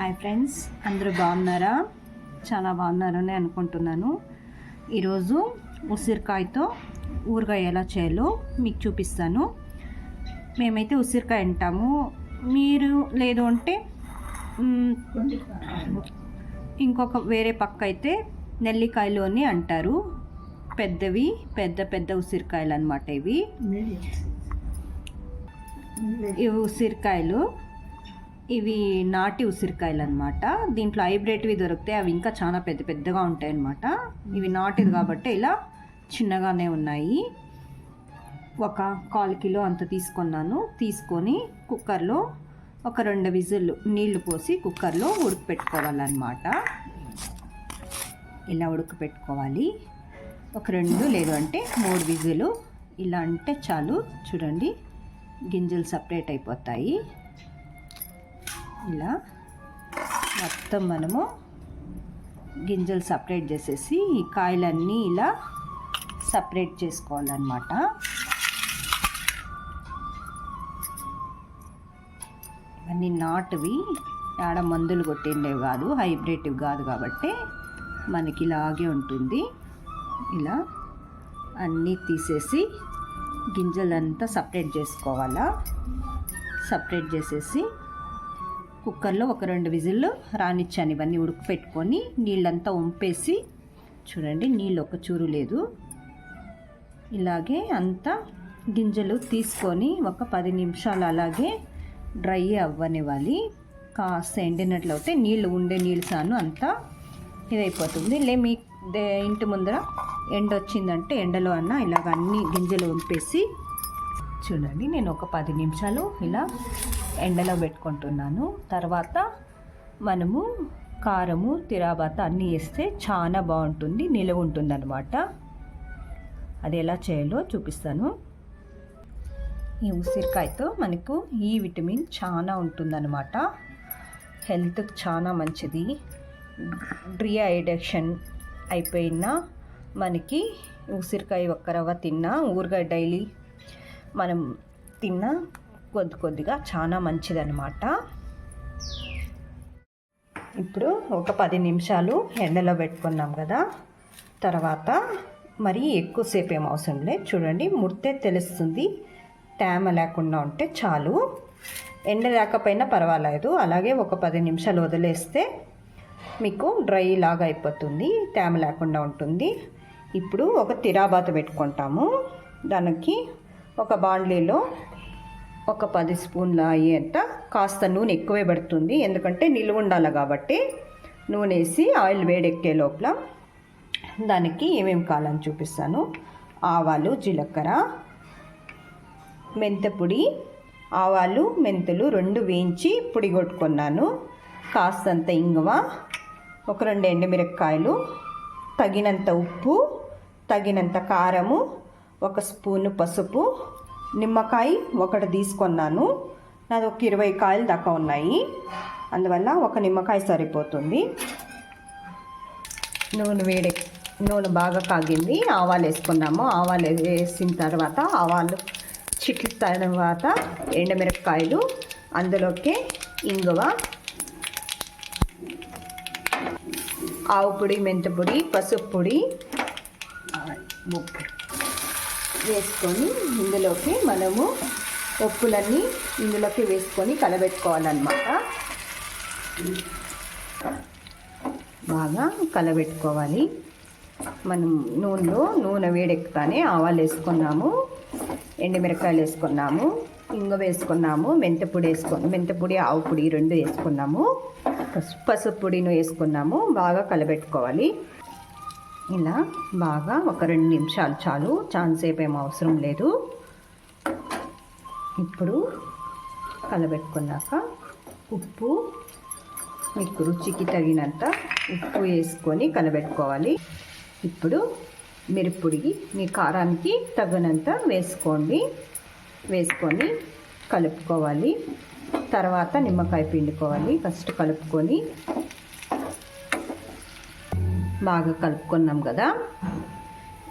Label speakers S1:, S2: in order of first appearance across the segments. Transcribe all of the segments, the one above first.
S1: Hi friends అందరూ బాగున్నారా? చాలా బాగున్నారని అనుకుంటున్నాను. ఈరోజు ఉసిరికాయతో ఊరగాయ ఎలా చేయాలో మీకు చూపిస్తాను. మేమైతే ఉసిరికాయ అంటాము. మీరు లేదు అంటే ఇంకొక వేరే పక్క అయితే నెల్లికాయలు అని అంటారు. పెద్దవి పెద్ద పెద్ద ఉసిరికాయలు అనమాట ఇవి. ఇవి ఉసిరికాయలు ఇవి నాటి ఉసిరికాయలు అనమాట దీంట్లో హైబ్రిడ్వి దొరికితే అవి ఇంకా చాలా పెద్ద పెద్దగా ఉంటాయి అనమాట ఇవి నాటిది కాబట్టి ఇలా చిన్నగానే ఉన్నాయి. ఒక కాల్ కిలో అంత తీసుకున్నాను. తీసుకొని కుక్కర్లో ఒక రెండు విజిల్లు నీళ్ళు పోసి కుక్కర్లో ఉడకపెట్టుకోవాలన్నమాట. ఇలా ఉడకపెట్టుకోవాలి. ఒక రెండు లేదు అంటే మూడు విజులు ఇలా అంటే చాలు. చూడండి గింజలు సపరేట్ అయిపోతాయి. ఇలా మొత్తం మనము గింజలు సపరేట్ చేసేసి ఈ కాయలన్నీ ఇలా సపరేట్ చేసుకోవాలన్నమాట. ఇవన్నీ నాటువి. ఆడ మందులు కొట్టిండేవి కాదు హైబ్రిడ్వి కాదు కాబట్టి మనకి ఇలాగే ఉంటుంది. ఇలా అన్నీ తీసేసి గింజలంతా సపరేట్ చేసుకోవాలా? సపరేట్ చేసేసి కుక్కర్లో ఒక రెండు విజిల్లు రానిచ్చాను. ఇవన్నీ ఉడకపెట్టుకొని నీళ్ళంతా వంపేసి చూడండి నీళ్ళు ఒక చూరు లేదు. ఇలాగే అంతా గింజలు తీసుకొని ఒక పది నిమిషాలు అలాగే డ్రై అవ్వనివ్వాలి. కాస్త ఎండినట్లయితే నీళ్ళు ఉండే నీళ్ళు సాను అంతా ఇదైపోతుంది. లే మీ దే- ఇంటి ముందర ఎండ వచ్చిందంటే ఎండలో అన్న ఇలాగ అన్ని గింజలు వంపేసి చూడండి నేను ఒక పది నిమిషాలు ఇలా ఎండలో పెట్టుకుంటున్నాను. తర్వాత మనము కారము తిరాబాత అన్నీ వేస్తే చాలా బాగుంటుంది నిలవ ఉంటుంది అనమాట అది ఎలా చేయాలో చూపిస్తాను. ఈ ఉసిరికాయతో మనకు ఈ విటమిన్ చాలా ఉంటుందన్నమాట. హెల్త్కి చాలా మంచిది. డ్రీఐడక్షన్ అయిపోయినా మనకి ఉసిరికాయ ఒక్క రవ్వ తిన్నా ఊరగాయ డైలీ మనం తిన్న కొద్ది కొద్దిగా చాలా మంచిదన్నమాట. ఇప్పుడు ఒక పది నిమిషాలు ఎండలో పెట్టుకున్నాం కదా. తర్వాత మరి ఎక్కువసేపు ఏం అవసరం లేదు చూడండి ముడితే తెలుస్తుంది. తేమ లేకుండా ఉంటే చాలు. ఎండ లేకపోయినా పర్వాలేదు. అలాగే ఒక పది నిమిషాలు వదిలేస్తే మీకు డ్రై లాగా అయిపోతుంది. తేమ లేకుండా ఉంటుంది. ఇప్పుడు ఒక తిరాబాత పెట్టుకుంటాము. దానికి ఒక బాండ్లీలో ఒక పది స్పూన్ల అయ్యేంత కాస్త నూనె ఎక్కువే పడుతుంది. ఎందుకంటే నిలువ ఉండాలి కాబట్టి నూనె వేసి ఆయిల్ వేడెక్కే లోపల దానికి ఏమేమి కావాలని చూపిస్తాను. ఆవాలు జీలకర్ర మెంతపొడి ఆవాలు మెంతులు రెండు వేయించి పొడి కొట్టుకున్నాను. కాస్తంత ఇంగువ ఒక రెండు ఎండుమిరపకాయలు తగినంత ఉప్పు తగినంత కారము ఒక స్పూను పసుపు నిమ్మకాయ ఒకటి తీసుకున్నాను. నాది ఒక ఇరవై కాయలు దాకా ఉన్నాయి. అందువల్ల ఒక నిమ్మకాయ సరిపోతుంది. నూనె వేడి నూనె బాగా కాగింది. ఆవాలు వేసుకున్నాము. ఆవాలు వేసిన తర్వాత ఆవాలు చిట్ల తర్వాత ఎండుమిరపకాయలు అందులోకి ఇంగువ ఆవు పొడి మెంతపొడి పసుపు పొడి ఉప్పు. వేసుకొని ఇందులోకి మనము ఉప్పులన్నీ ఇందులోకి వేసుకొని కలబెట్టుకోవాలన్నమాట. బాగా కలబెట్టుకోవాలి. మనం నూనెలో నూనె వేడెక్కుతానే ఆవాలు వేసుకున్నాము ఎండుమిరకాయలు వేసుకున్నాము ఇంగ వేసుకున్నాము మెంతపొడి వేసుకొని మెంతపొడి ఆవు పొడి రెండు వేసుకున్నాము. పసుపు పసుపు పొడిను వేసుకున్నాము. బాగా కలబెట్టుకోవాలి. ఇలా బాగా ఒక రెండు నిమిషాలు చాలు. చాలాసేపు ఏం అవసరం లేదు. ఇప్పుడు కలబెట్టుకున్నాక ఉప్పు మీకు రుచికి తగినంత ఉప్పు వేసుకొని కలబెట్టుకోవాలి. ఇప్పుడు మిరప్పొడి మీ కారానికి తగినంత వేసుకోండి. వేసుకొని కలుపుకోవాలి. తర్వాత నిమ్మకాయ పిండుకోవాలి. ఫస్ట్ కలుపుకొని బాగా కలుపుకున్నాం కదా.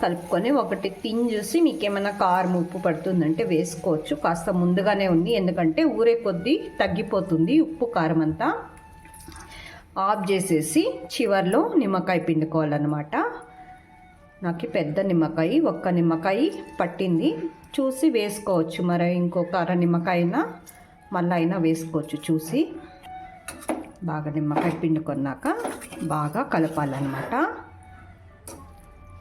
S1: కలుపుకొని ఒకటి తిని చూసి మీకు ఏమైనా కారం ఉప్పు పడుతుందంటే వేసుకోవచ్చు. కాస్త ముందుగానే ఉంది. ఎందుకంటే ఊరే కొద్దీ తగ్గిపోతుంది ఉప్పు కారం అంతా. ఆఫ్ చేసేసి చివర్లో నిమ్మకాయ పిండుకోవాలన్నమాట. నాకు పెద్ద నిమ్మకాయ ఒక్క నిమ్మకాయ పట్టింది. చూసి వేసుకోవచ్చు. మరి ఇంకొక అర నిమ్మకాయ అయినా మళ్ళీ అయినా వేసుకోవచ్చు చూసి. బాగా నిమ్మకాయ పిండుకున్నాక. బాగా కలపాలన్నమాట.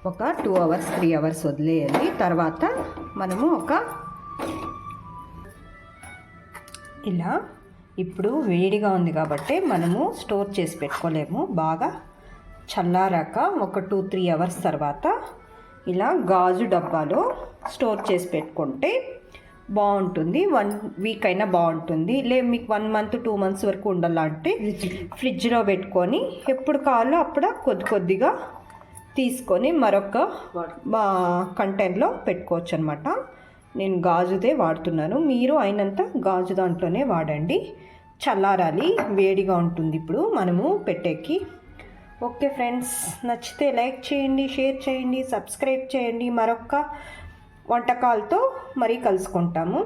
S1: ఒక టూ అవర్స్ త్రీ అవర్స్ వదిలేయాలి. తర్వాత మనము ఒక ఇలా ఇప్పుడు వేడిగా ఉంది కాబట్టి మనము స్టోర్ చేసి పెట్టుకోలేము. బాగా చల్లారాక ఒక టూ త్రీ అవర్స్ తర్వాత ఇలా గాజు డబ్బాలో స్టోర్ చేసి పెట్టుకుంటే బాగుంటుంది. వన్ వీక్ అయినా బాగుంటుంది. లే మీకు వన్ మంత్ టూ మంత్స్ వరకు ఉండాలంటే ఫ్రిడ్జ్లో పెట్టుకొని ఎప్పుడు కావాలో అప్పుడు కొద్ది కొద్దిగా తీసుకొని మరొక కంటైనర్లో పెట్టుకోవచ్చు అనమాట నేను గాజుదే వాడుతున్నాను. మీరు అయినంత గాజు దాంట్లోనే వాడండి. చల్లారాలి. వేడిగా ఉంటుంది ఇప్పుడు మనము పెట్టేకి. ఓకే ఫ్రెండ్స్ నచ్చితే లైక్ చేయండి షేర్ చేయండి సబ్స్క్రైబ్ చేయండి. మరొక వంటకాలతో మరీ కలుసుకుంటాము.